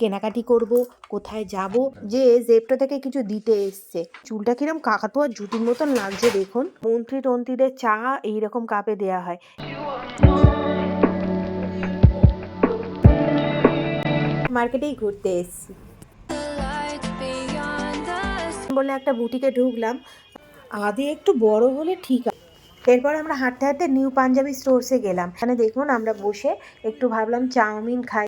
কেনাকাটি করব, কোথায় যাব, যে জেপটা থেকে কিছু দিতে এসছে। চুলটা কিরম কাকাতুয়ার জুটির মতন লাগছে, দেখুন। মন্ত্রী টন্ত্রীদের চা এইরকম কাপে দেয়া হয়। মার্কেটেই ঘুরতে এসছি। বলে একটা বুটিকে ঢুকলাম। আদি একটু বড় হলে ঠিক আছে এরপর আমরা হাঁটতে হাঁটতে নিউ পাঞ্জাবি স্টোর্সে গেলাম। এখানে দেখুন আমরা বসে একটু ভাবলাম চাউমিন খাই।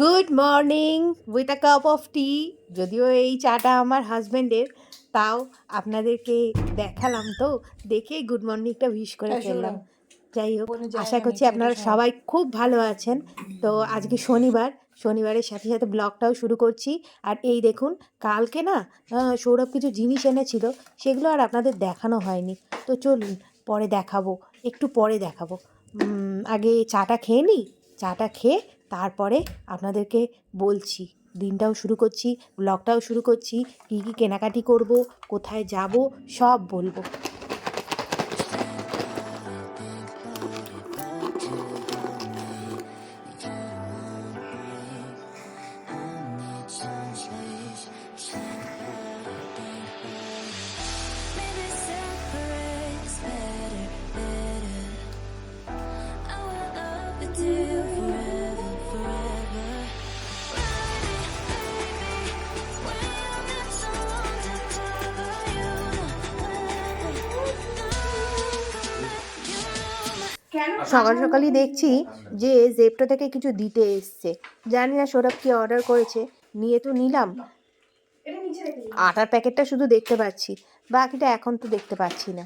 Good morning with a cup of tea যদিও এই চাটা আমার হাজব্যান্ডের তাও আপনাদেরকে দেখালাম তো দেখে গুড মর্নিংটা উইশ করে ফেললাম। যাই হোক আশা করছি আপনারা সবাই খুব ভালো আছেন। তো আজকে শনিবার শনিবারের সাথে সাথে ব্লগটাও শুরু করছি। আর এই দেখুন কালকে না সৌরভ কিছু জিনিস এনেছিল সেগুলো আর আপনাদের দেখানো হয়নি। তো চলুন পরে দেখাবো একটু পরে দেখাবো। আগে চাটা খেয়ে নিই চাটা খেয়ে তারপরে আপনাদেরকে বলছি, দিনটাও শুরু করছি ব্লগটাও শুরু করছি, কী কী কেনাকাটি করব, কোথায় যাব, সব বলব। সকাল সকালই দেখছি যে জেপটো থেকে কিছু দিতে এসছে। জানি না সৌরভ কি অর্ডার করেছে। নিয়ে তো নিলাম। আটার প্যাকেটটা শুধু দেখতে পাচ্ছি। বাকিটা এখন তো দেখতে পাচ্ছি না।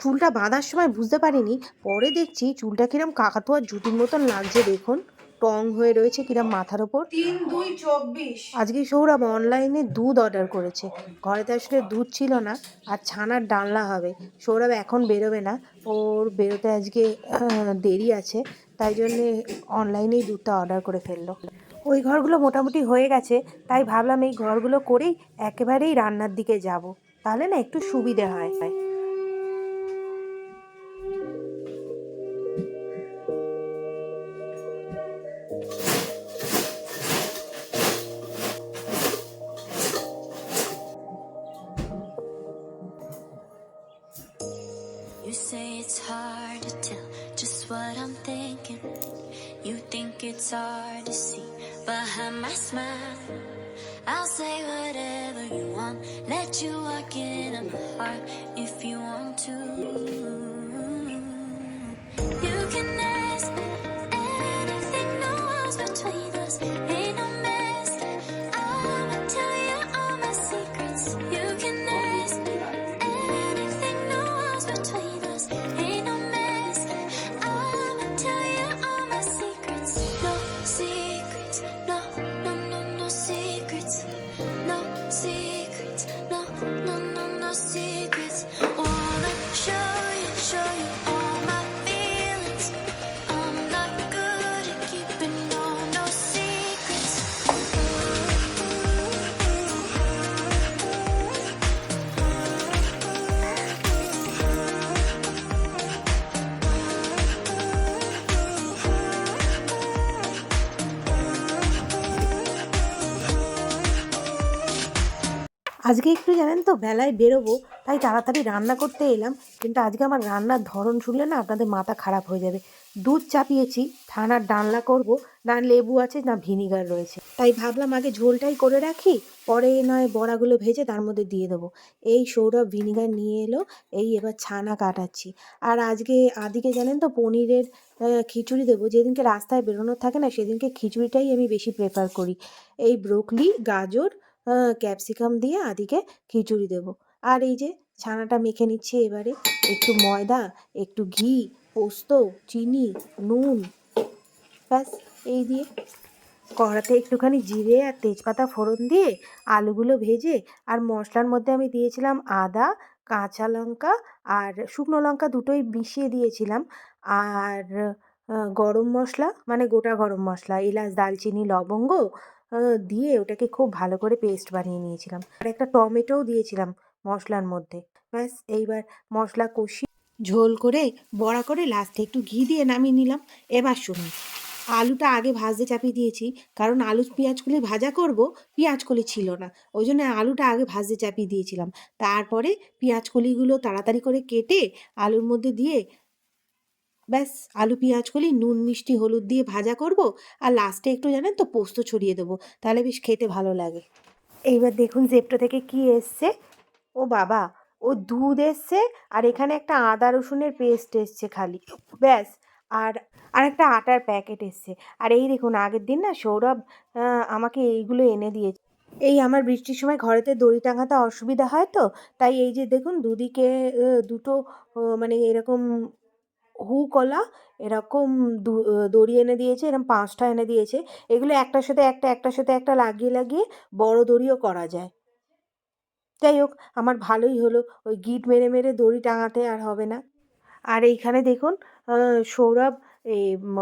চুলটা বাঁধার সময় বুঝতে পারিনি। পরে দেখছি চুলটা কিরম কাকাতুয়ার জুটির মতন লাগছে, দেখুন। টং হয়ে রয়েছে কিরম মাথার ওপর। তিন দুই চব্বিশ। আজকে সৌরভ অনলাইনে দুধ অর্ডার করেছে। ঘরেতে আসলে দুধ ছিল না আর ছানার ডালনা হবে। সৌরভ এখন বেরোবে না। ওর বেরোতে আজকে দেরি আছে তাই জন্যে অনলাইনেই দুধটা অর্ডার করে ফেলল। ওই ঘরগুলো মোটামুটি হয়ে গেছে তাই ভাবলাম এই ঘরগুলো করেই একেবারেই রান্নার দিকে যাব। তাহলে না একটু সুবিধে হয়। Hard to tell just what I'm thinking. You think it's hard to see behind my smile. I'll say whatever you want, let you walk into my heart if you want to. You can ask anything, no walls between us. আজকে একটু জানেন তো, বেলায় বেরোবো, তাই তাড়াতাড়ি রান্না করতে এলাম। কিন্তু আজকে আমার রান্নার ধরন শুনলে না আপনাদের মাথা খারাপ হয়ে যাবে। দুধ চাপিয়েছি থানার ডালনা করব, না লেবু আছে, না ভিনিগার রয়েছে। তাই ভাবলাম আগে ঝোলটাই করে রাখি, পরে নয় বড়াগুলো ভেজে তার মধ্যে দিয়ে দেবো। এই সৌরভ ভিনিগার নিয়ে এলো, এই এবার ছানা কাটাচ্ছি। আর আজকে আদিকে জানেন তো, পনিরের খিচুড়ি দেবো। যেদিনকে রাস্তায় বেরোনোর থাকে না, সেদিনকে খিচুড়িটাই আমি বেশি প্রেফার করি। এই ব্রোকলি গাজর ক্যাপসিকাম দিয়ে আদিকে খিচুড়ি দেবো। আর এই যে ছানাটা মেখে নিচ্ছি এবারে, একটু ময়দা, একটু ঘি, পোস্ত, চিনি, নুন, ব্যাস, এই দিয়ে কড়াতে একটুখানি জিরে আর তেজপাতা ফোড়ন দিয়ে আলুগুলো ভেজে আর মশলার মধ্যে আমি দিয়েছিলাম আদা, কাঁচা লঙ্কা আর শুকনো লঙ্কা দুটোই মিশিয়ে দিয়েছিলাম। আর গরম মশলা মানে গোটা গরম মশলা, এলাচ, দালচিনি, লবঙ্গ দিয়ে ওটাকে খুব ভালো করে পেস্ট বানিয়ে নিয়েছিলাম। আর একটা টমেটোও দিয়েছিলাম মশলার মধ্যে। ব্যাস, এইবার মশলা কষি ঝোল করে বড়া করে লাস্টে একটু ঘি দিয়ে নামিয়ে নিলাম। এবার শুনুন, আলুটা আগে ভাজতে চাপিয়ে দিয়েছি, কারণ আলু পেঁয়াজগুলি ভাজা করব পেঁয়াজকলি ছিল না। ওই জন্য আলুটা আগে ভাজতে চাপিয়ে দিয়েছিলাম। তারপরে পেঁয়াজকলিগুলো তাড়াতাড়ি করে কেটে আলুর মধ্যে দিয়ে ব্যাস, আলু পেঁয়াজকলি নুন, মিষ্টি, হলুদ দিয়ে ভাজা করব আর লাস্টে একটু জানেন তো পোস্ত ছড়িয়ে দেবো। তাহলে বেশ খেতে ভালো লাগে। এইবার দেখুন জেপটো থেকে কি এসছে। ও বাবা, ও দুধ এসছে আর এখানে একটা আদা রসুনের পেস্ট এসছে খালি। ব্যাস, আর আর একটা আটার প্যাকেট এসছে। আর এই দেখুন, আগের দিন না সৌরভ আমাকে এইগুলো এনে দিয়েছে। এই আমার বৃষ্টির সময় ঘরেতে দড়ি টাঙাতে অসুবিধা হয় তো, তাই এই যে দেখুন দুদিকে দুটো মানে এরকম হুকলা এরকম দু- দড়ি এনে দিয়েছে এরকম পাঁচটা এনে দিয়েছে। এগুলো একটার সাথে একটা, একটার সাথে একটা লাগিয়ে লাগিয়ে বড় দড়িও করা যায়। যাই হোক, আমার ভালোই হলো। ওই গিট মেরে মেরে দড়ি টাঙাতে আর হবে না। আর এইখানে দেখুন সৌরভ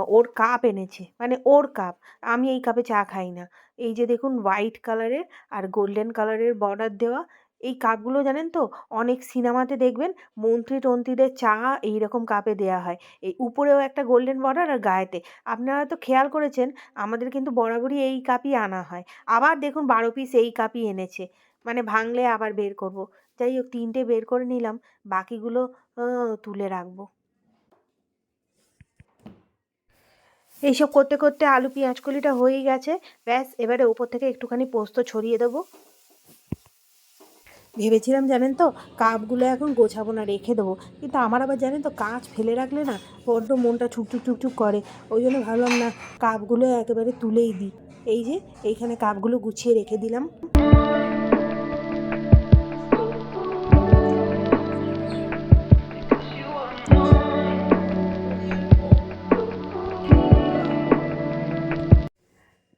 ওর কাপ এনেছে। মানে ওর কাপ। আমি এই কাপে চা খাই না। এই যে দেখুন, হোয়াইট কালারের আর গোল্ডেন কালারের বর্ডার দেওয়া এই কাপগুলো জানেন তো? অনেক সিনেমাতে দেখবেন মন্ত্রী টন্ত্রীদের চা এই রকম কাপে দেওয়া হয়। এই উপরেও একটা গোল্ডেন বর্ডার আর গায়েতে। আপনারা তো খেয়াল করেছেন, আমাদের কিন্তু বরাবরই এই কাপই আনা হয়। আবার দেখুন বারো পিস এই কাপই এনেছে। মানে ভাঙলে আবার বের করব। যাই হোক, তিনটে বের করে নিলাম। বাকিগুলো তুলে রাখব। এইসব করতে করতে আলু পেঁয়াজ কলিটা হয়েই গেছে। ব্যাস, এবারে ওপর থেকে একটুখানি পোস্ত ছড়িয়ে দেবো। ভেবেছিলাম, জানেন তো, কাপগুলো এখন গোছাবো না, রেখে দেবো। কিন্তু আমার আবার জানেন তো, কাঁচ ফেলে রাখলে না, বড্ড মনটা ছুকছুক ছুকছুক করে। ওই জন্য ভাবলাম না, কাপগুলো একেবারে তুলেই দিই। এই যে, এইখানে কাপগুলো গুছিয়ে রেখে দিলাম।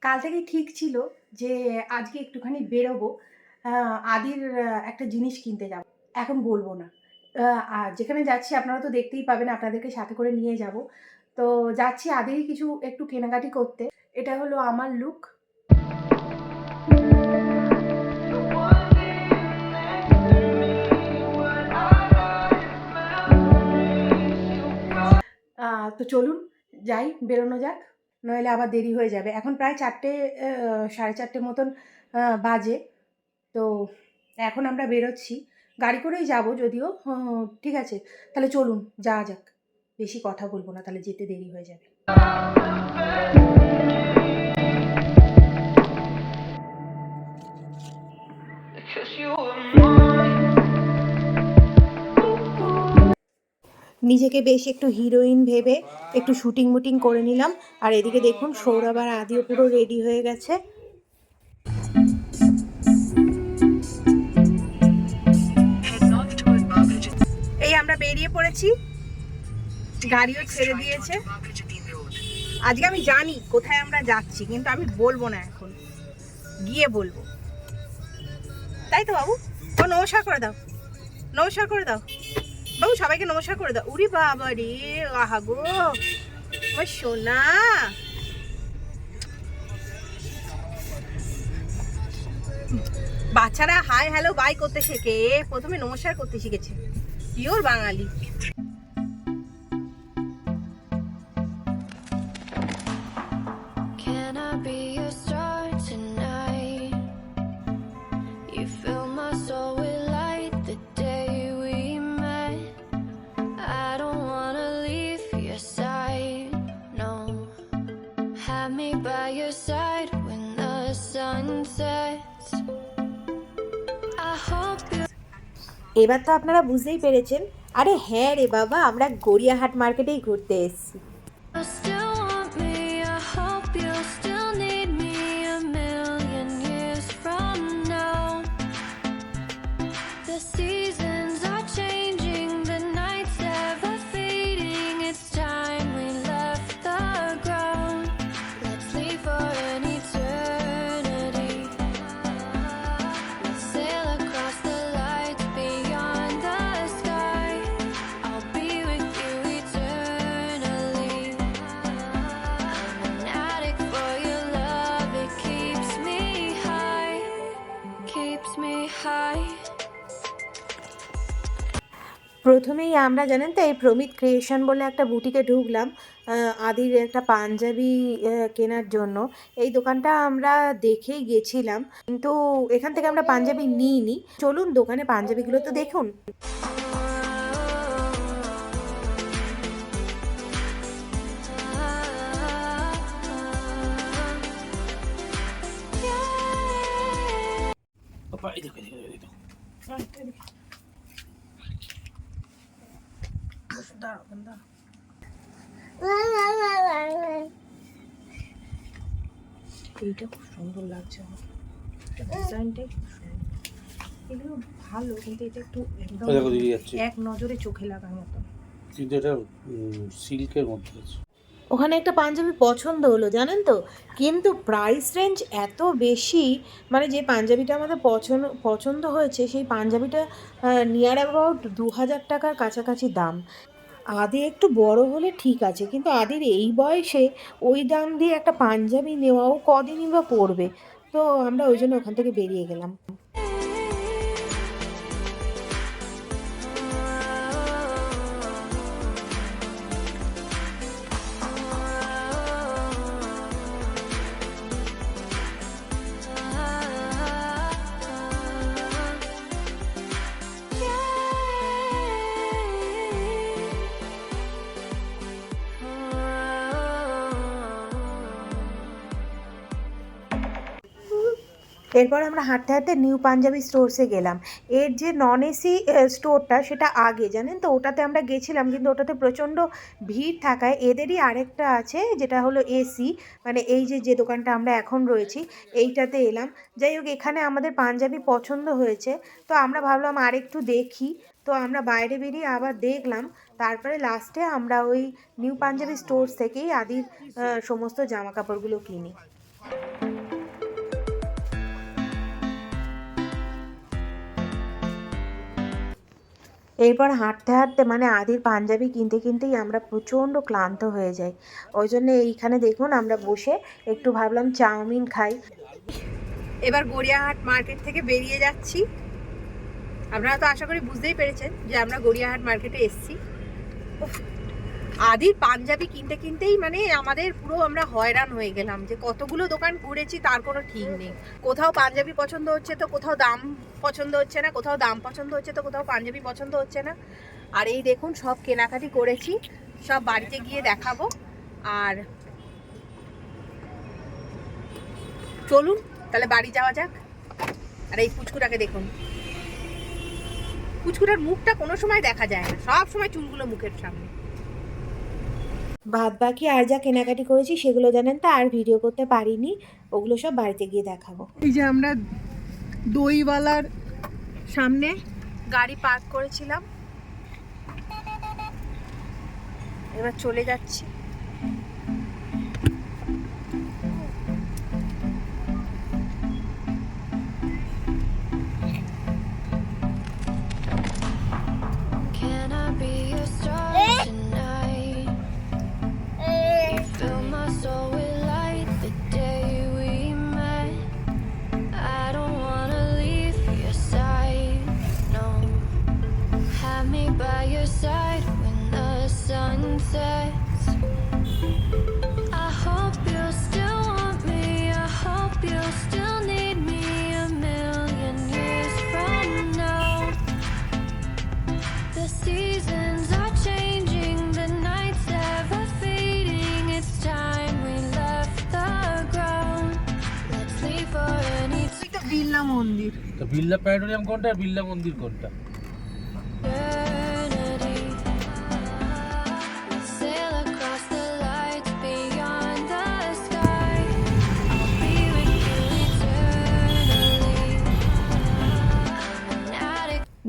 কাল থেকে ঠিক ছিল যে, আজকে একটুখানি বেরোবো। আদির একটা জিনিস কিনতে যাব। এখন বলব না। আর যেখানে যাচ্ছি আপনারা তো দেখতেই পাবেন, আপনাদেরকে সাথে করে নিয়ে যাব। তো যাচ্ছি আদিরই কিছু একটু কেনাকাটি করতে। এটা হলো আমার লুক তো চলুন, যাই, বেরোনো যাক। নইলে আবার দেরি হয়ে যাবে। এখন প্রায় চারটে সাড়ে চারটে মতন বাজে। তো এখন আমরা বেরোচ্ছি। গাড়ি করেই যাব যদিও। ঠিক আছে। তাহলে চলুন, যাওয়া যাক। বেশি কথা বলব না, তাহলে যেতে দেরি হয়ে যাবে। নিজেকে বেশ একটু হিরোইন ভেবে একটু শুটিং মুটিং করে নিলাম। আর এদিকে দেখুন, সৌরভ আর আদিও পুরো রেডি হয়ে গেছে। আমরা বেরিয়ে পড়েছি। গাড়িও ছেড়ে দিয়েছে। আজকে আমি জানি কোথায় আমরা যাচ্ছি, কিন্তু আমি বলব না এখন। গিয়ে বলব। তাই তো বাবু? ও নমস্কার করে দাও। নমস্কার করে দাও। বাবু, সবাইকে নমস্কার করে দাও। উরি বাবা রে, আহা গো। আমার সোনা। বাচ্চারা হাই হ্যালো বাই করতে শেখে। প্রথমে নমস্কার করতে শিখেছে। পিওর বাঙালি এবার তো আপনারা বুঝতেই পেরেছেন। আরে হ্যাঁ রে বাবা আমরা গড়িয়াহাট মার্কেটেই ঘুরতে এসেছি। প্রথমেই আমরা জানেন তো এই প্রমিত ক্রিয়েশন বলে একটা বুটিকে ঢুকলাম আদির একটা পাঞ্জাবি কেনার জন্য। এই দোকানটা আমরা দেখেই গেছিলাম কিন্তু এখান থেকে আমরা পাঞ্জাবি নিইনি। চলুন দোকানে পাঞ্জাবিগুলো তো দেখুন। পাপা এই দেখো এইটা খুব সুন্দর লাগছে আমার। ডিজাইনটাই খুব সুন্দর। এগুলো ভালো কিন্তু এটা একটু একদম এক নজরে চোখে লাগার মতো। কিন্তু এটা সিল্কের মধ্যে আছে। ওখানে একটা পাঞ্জাবি পছন্দ হলো জানেন তো? কিন্তু প্রাইস রেঞ্জ এত বেশি মানে যে পাঞ্জাবিটা আমাদের পছন্দ পছন্দ হয়েছে সেই পাঞ্জাবিটা নিয়ার অ্যাবাউট দু হাজার টাকার কাছাকাছি দাম। আদি একটু বড় হলে ঠিক আছে, কিন্তু আদির এই বয়সে ওই দাম দিয়ে একটা পাঞ্জাবি নেওয়াও কদিনই বা পড়বে। তো আমরা ওই জন্য ওখান থেকে বেরিয়ে গেলাম। এরপর আমরা হাঁটতে হাঁটতে নিউ পাঞ্জাবি স্টোরসে গেলাম। এর যে নন এসি স্টোরটা সেটা আগে, জানেন তো? ওটাতে আমরা গেছিলাম, কিন্তু ওটাতে প্রচণ্ড ভিড় থাকায় এদেরই আরেকটা আছে, যেটা হলো এসি মানে এই যে যে দোকানটা আমরা এখন রয়েছি, এইটাতে এলাম। যাই হোক, এখানে আমাদের পাঞ্জাবি পছন্দ হয়েছে। তো আমরা ভাবলাম আরেকটু দেখি। তো আমরা বাইরে বেরিয়ে আবার দেখলাম। তারপরে লাস্টে আমরা ওই নিউ পাঞ্জাবি স্টোর্স থেকেই আদির সমস্ত জামা কাপড়গুলো কিনি। এরপর হাঁটতে হাঁটতে মানে আদির পাঞ্জাবি কিনতে, কিনতেই আমরা প্রচণ্ড ক্লান্ত হয়ে যাই। ওই জন্য এইখানে দেখুন আমরা বসে একটু ভাবলাম চাউমিন খাই। এবার গড়িয়াহাট মার্কেট থেকে বেরিয়ে যাচ্ছি। আপনারা তো আশা করি বুঝতেই পেরেছেন যে আমরা গড়িয়াহাট মার্কেটে এসেছি। আদির পাঞ্জাবি কিনতে কিনতেই মানে আমাদের পুরো আমরা হয়রান হয়ে গেলাম যে কতগুলো দোকান ঘুরেছি, তার কোনো ঠিক নেই। কোথাও পাঞ্জাবি পছন্দ হচ্ছে তো কোথাও দাম পছন্দ হচ্ছে না, কোথাও দাম পছন্দ হচ্ছে তো কোথাও পাঞ্জাবি পছন্দ হচ্ছে না। আর এই দেখুন, সব কেনাকাটি করেছি, সব বাড়িতে গিয়ে দেখাবো। আর চলুন, তাহলে বাড়ি যাওয়া যাক। আর এই পুচকুটাকে দেখুন। পুচকুটার মুখটা কোনো সময় দেখা যায় না, সব সময় চুলগুলো মুখের সামনে। বাদ বাকি আর যা কেনাকাটি করেছি সেগুলো জানেন তো, আর ভিডিও করতে পারিনি। ওগুলো সব বাড়িতে গিয়ে দেখাবো। এই যে আমরা দইওয়ালার সামনে গাড়ি পার্ক করেছিলাম। এবার চলে যাচ্ছি। মন্দির। তো বিল্লা প্ল্যানেটোরিয়াম কোনটা বিল্লা মন্দির কোনটা?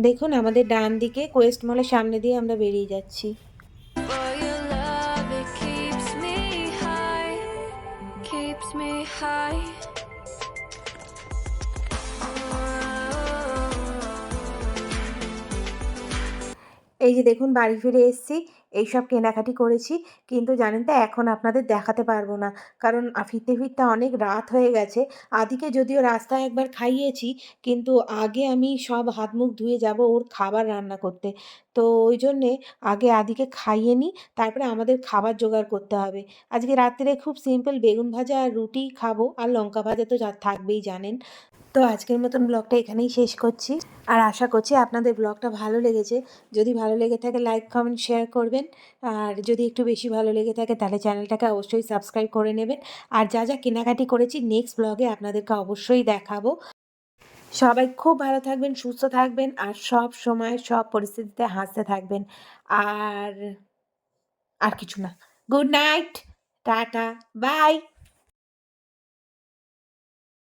দেখুন আমাদের ডান দিকে কোয়েস্ট মলের সামনে দিয়ে আমরা বেরিয়ে যাচ্ছি। Keeps me high এই যে দেখুন, বাড়ি ফিরে এসেছি, এইসব কেনাকাটি করেছি। কিন্তু জানেন তো, এখন আপনাদের দেখাতে পারব না। কারণ ফিরতে ফিরতে অনেক রাত হয়ে গেছে। আদিকে যদিও রাস্তায় একবার খাইয়েছি, কিন্তু আগে আমি সব হাত মুখ ধুয়ে যাব ওর খাবার রান্না করতে। তো ওই জন্যে আগে আদিকে খাইয়ে নিই, তারপরে আমাদের খাবার জোগাড় করতে হবে। আজকে রাত্রে খুব সিম্পল বেগুন ভাজা আর রুটি খাব, আর লঙ্কা ভাজা তো থাকবেই জানেন। তো আজকের মতন ব্লগটা এখানেই শেষ করছি। আর আশা করছি আপনাদের ব্লগটা ভালো লেগেছে। যদি ভালো লেগে থাকে লাইক কমেন্ট শেয়ার করবেন। আর যদি একটু বেশি ভালো লেগে থাকে, তাহলে চ্যানেলটাকে অবশ্যই সাবস্ক্রাইব করে নেবেন। আর যা যা কেনাকাটি করেছি নেক্সট ব্লগে আপনাদেরকে অবশ্যই দেখাবো। সবাই খুব ভালো থাকবেন, সুস্থ থাকবেন, আর সব সময় সব পরিস্থিতিতে হাসতে থাকবেন। আর আর কিছু না। Good night tata bye